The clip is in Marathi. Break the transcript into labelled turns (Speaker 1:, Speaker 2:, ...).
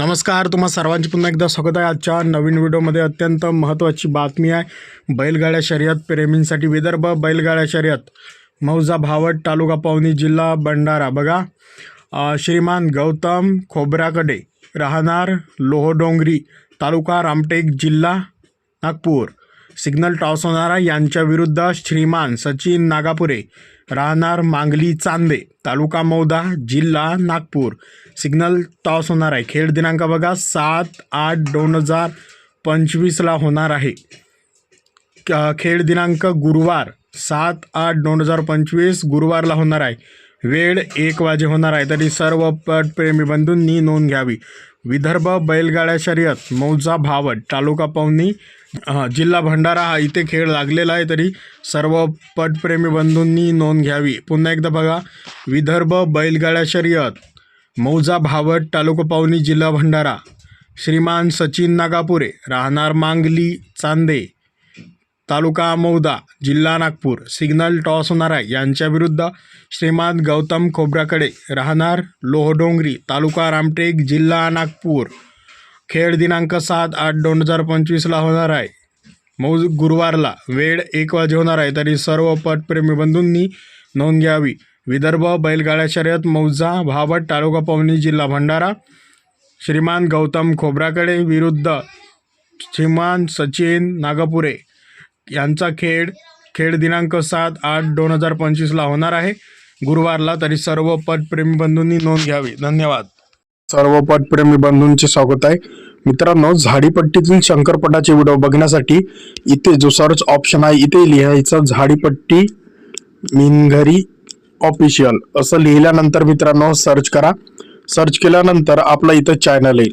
Speaker 1: नमस्कार तुम्हा सर्वांची पुन्हा एकदा स्वागत आहे. आजच्या नवीन व्हिडिओमध्ये अत्यंत महत्त्वाची बातमी आहे बैलगाड्या शर्यत प्रेमींसाठी विदर्भ बैलगाड्या शर्यत मौजा भावट तालुका पवनी जिल्हा भंडारा. बघा श्रीमान गौतम खोबराकडे राहणार लोहडोंगरी तालुका रामटेक जिल्हा नागपूर. सिग्नल टॉस होणारा यांच्या विरुद्ध श्रीमान सचिन नागापुरे राहणार मांगली चांदे तालुका मौदा जिल्हा नागपूर. सिग्नल टॉस होणार आहे. खेळ दिनांक बघा सात आठ दोन हजार पंचवीसला होणार आहे. क- खेळ दिनांक गुरुवार सात आठ दोन हजार पंचवीस गुरुवारला होणार आहे. वेळ एक वाजे होणार आहे तरी सर्व पटप्रेमी बंधूंनी नोंद घ्यावी. विदर्भ बैलगाड्या शर्यत मौजा भावट तालुका पवनी जिल्हा भंडारा हा इथे खेळ लागलेला आहे तरी सर्व पटप्रेमी बंधूंनी नोंद घ्यावी. पुन्हा एकदा बघा विदर्भ बैलगाड्या शर्यत मौजा भावट तालुका पवनी जिल्हा भंडारा. श्रीमान सचिन नागापुरे राहणार मांगली चांदे. तालुका मौदा जिल्हा नागपूर. सिग्नल टॉस होणार आहे यांच्या विरुद्ध श्रीमान गौतम खोबराकडे राहणार लोहडोंगरी तालुका रामटेक जिल्हा नागपूर. खेळ दिनांक सात आठ दोन हजार पंचवीसला होणार आहे. मौज गुरुवारला वेळ एक वाजे होणार आहे तरी सर्व पटप्रेमी बंधूंनी नोंद घ्यावी. विदर्भ बैलगाड्या शर्यत मौजा भावट तालुका पवनी जिल्हा भंडारा. श्रीमान गौतम खोबराकडे विरुद्ध श्रीमान सचिन नागपुरे. यांचा खेळ खेळ दिनांक सात आठ दोन हजार पंचवीसला होणार आहे. गुरुवारला तरी सर्व पटप्रेमी बंधूंनी नोंद घ्यावी. धन्यवाद. सर्व पटप्रेमी बंधूंचे स्वागत आहे. मित्रांनो झाडीपट्टीतील शंकरपटाचे व्हिडिओ बघण्यासाठी इथे जो सर्च ऑप्शन आहे इथे लिहायचं झाडीपट्टी मिनघरी ऑफिशियल. असं लिहिल्यानंतर मित्रांनो सर्च करा. सर्च केल्यानंतर आपला इथं चॅनल येईल.